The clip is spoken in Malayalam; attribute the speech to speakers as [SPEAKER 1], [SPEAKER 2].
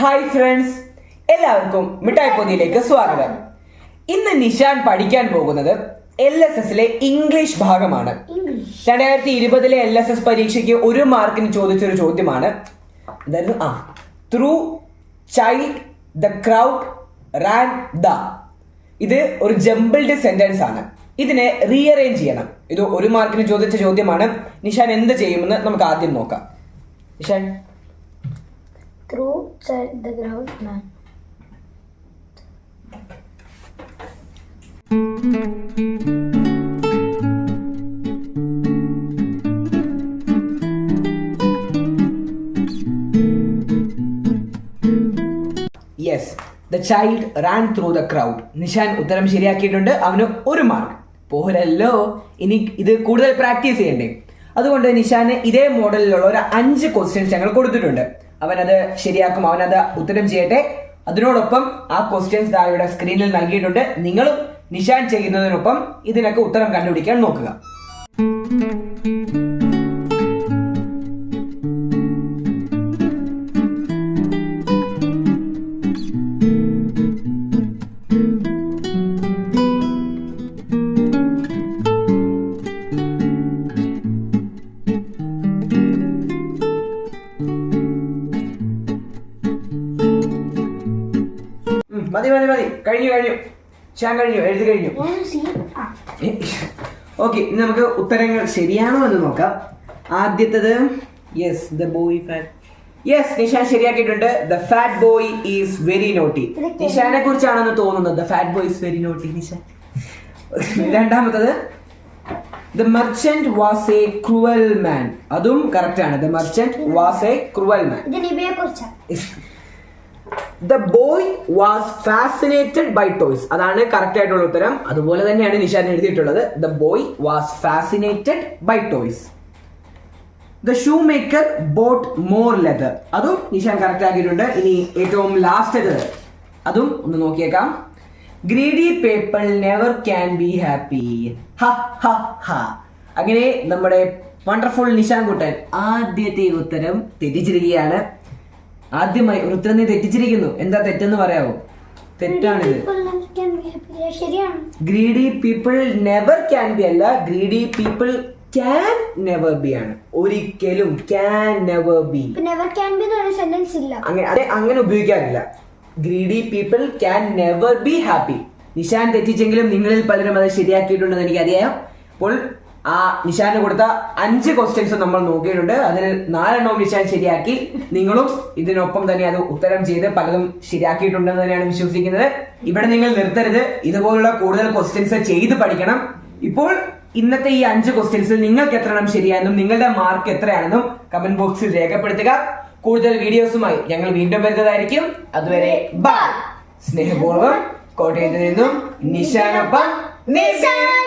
[SPEAKER 1] ഹായ് ഫ്രണ്ട്സ് എല്ലാവർക്കും മിഠായി പൊതിയിലേക്ക് സ്വാഗതം. ഇന്ന് നിഷാൻ പഠിക്കാൻ പോകുന്നത് എൽ എസ് എസിലെ ഇംഗ്ലീഷ് ഭാഗമാണ്. രണ്ടായിരത്തി ഇരുപതിലെ എൽ എസ് എസ് പരീക്ഷയ്ക്ക് ഒരു മാർക്കിന് ചോദിച്ചൊരു ചോദ്യമാണ്. എന്തായിരുന്നു ആ through child the crowd ran the ഇത് ഒരു ജംബിൾഡ് സെന്റൻസ് ആണ്. ഇതിനെ റീഅറേഞ്ച് ചെയ്യണം. ഇത് ഒരു മാർക്കിന് ചോദിച്ച ചോദ്യമാണ്. നിഷാൻ എന്ത് ചെയ്യുമെന്ന് നമുക്ക് ആദ്യം നോക്കാം. Nishan
[SPEAKER 2] through the ground plan.
[SPEAKER 1] Yes the child ran through the crowd Nishan ഉത്തരം ശരിയാക്കിയിട്ടുണ്ട്. അവന് ഒരു മാർക്ക് പോരല്ലോ. ഇനി ഇത് കൂടുതൽ പ്രാക്ടീസ് ചെയ്യണ്ടേ. അതുകൊണ്ട് നിഷാന് ഇതേ മോഡലിലുള്ള ഒരു അഞ്ച് ക്വസ്റ്റ്യൻസ് ഞങ്ങൾ കൊടുത്തിട്ടുണ്ട്. അവനത് ശരിയാക്കും അവനത് ഉത്തരം ചെയ്യട്ടെ. അതിനോടൊപ്പം ആ ക്വസ്റ്റ്യൻസ് താഴെ സ്ക്രീനിൽ നൽകിയിട്ടുണ്ട്. നിങ്ങളും നിഷാൻ ചെയ്യുന്നതിനൊപ്പം ഇതിനൊക്കെ ഉത്തരം കണ്ടുപിടിക്കാൻ നോക്കുക. മതി മതി മതി. കഴിഞ്ഞു കഴിഞ്ഞു. ഷാൻ കഴിഞ്ഞു എഴുതി കഴിഞ്ഞു.
[SPEAKER 2] ഞാൻ
[SPEAKER 1] ഓക്കെ ഇനി നമുക്ക് ഉത്തരങ്ങൾ ശരിയാണോ എന്ന് നോക്കാം. ആദ്യത്തത് yes the boy yes Nishan ശരിയാക്കിയിട്ടുണ്ട്. The fat boy is very naughty Nishan കുറിച്ചാണെന്ന് തോന്നുന്നത്. The fat boy is very naughty Nishan. രണ്ടാമത്തത് the merchant was a cruel man അതും കറക്റ്റ് ആണ്. The merchant was a cruel man the boy was fascinated by toys അതാണ് കറക്റ്റ് ആയിട്ടുള്ള ഉത്തരം. അതുപോലെ തന്നെയാണ് നിഷാൻ എഴുതിയിട്ടുള്ളത്. The boy was fascinated by toys the shoe maker bought more leather അതും നിഷാൻ കറക്റ്റ് ആക്കിയിട്ടുണ്ട്. ഇനി ഏറ്റവും ലാസ്റ്റ് അതും ഒന്ന് നോക്കിയേക്കാം. Greedy people never can be happy അങ്ങനെ നമ്മുടെ വണ്ടർഫുൾ നിഷാൻ കുട്ടൻ ആദ്യത്തെ ഉത്തരം തെറ്റിച്ചിരിക്കുകയാണ്. ആദ്യമായി ഉത്തരം നീ തെറ്റിച്ചിരിക്കുന്നു. എന്താ തെറ്റെന്ന് പറയാവോ? തെറ്റാണിത്. Greedy people never can be അല്ല greedy people can never be ആണ്. ഒരിക്കലും can never be
[SPEAKER 2] never can be sentence ഇല്ല
[SPEAKER 1] അങ്ങനെ അങ്ങനെ ഉപയോഗിക്കാറില്ല. Greedy people can never be happy Nishan തെറ്റിച്ചെങ്കിലും നിങ്ങളിൽ പലരും അത് ശരിയാക്കിയിട്ടുണ്ടെന്ന് എനിക്കറിയാം അപ്പോൾ ആ നിഷാന് കൊടുത്ത അഞ്ച് ക്വസ്റ്റ്യൻസ് നമ്മൾ നോക്കിയിട്ടുണ്ട്. അതിൽ നാലെണ്ണവും നിഷാൻ ശരിയാക്കി. നിങ്ങളും ഇതിനൊപ്പം തന്നെ അത് ഉത്തരം ചെയ്ത് പലതും ശരിയാക്കിയിട്ടുണ്ടെന്ന് തന്നെയാണ് വിശ്വസിക്കുന്നത്. ഇവിടെ നിങ്ങൾ നിർത്തരുത്. ഇതുപോലുള്ള കൂടുതൽ ക്വസ്റ്റ്യൻസ് ചെയ്ത് പഠിക്കണം. ഇപ്പോൾ ഇന്നത്തെ ഈ അഞ്ച് ക്വസ്റ്റ്യൻസിൽ നിങ്ങൾക്ക് എത്ര എണ്ണം ശരിയായെന്നും നിങ്ങളുടെ മാർക്ക് എത്രയാണെന്നും കമന്റ് ബോക്സിൽ രേഖപ്പെടുത്തുക. കൂടുതൽ വീഡിയോസുമായി ഞങ്ങൾ വീണ്ടും വരുന്നതായിരിക്കും. അതുവരെ ബൈ സ്നേഹപൂർവം കോട്ടയത്ത് നിന്നും നിശാനൊപ്പം നിശാൻ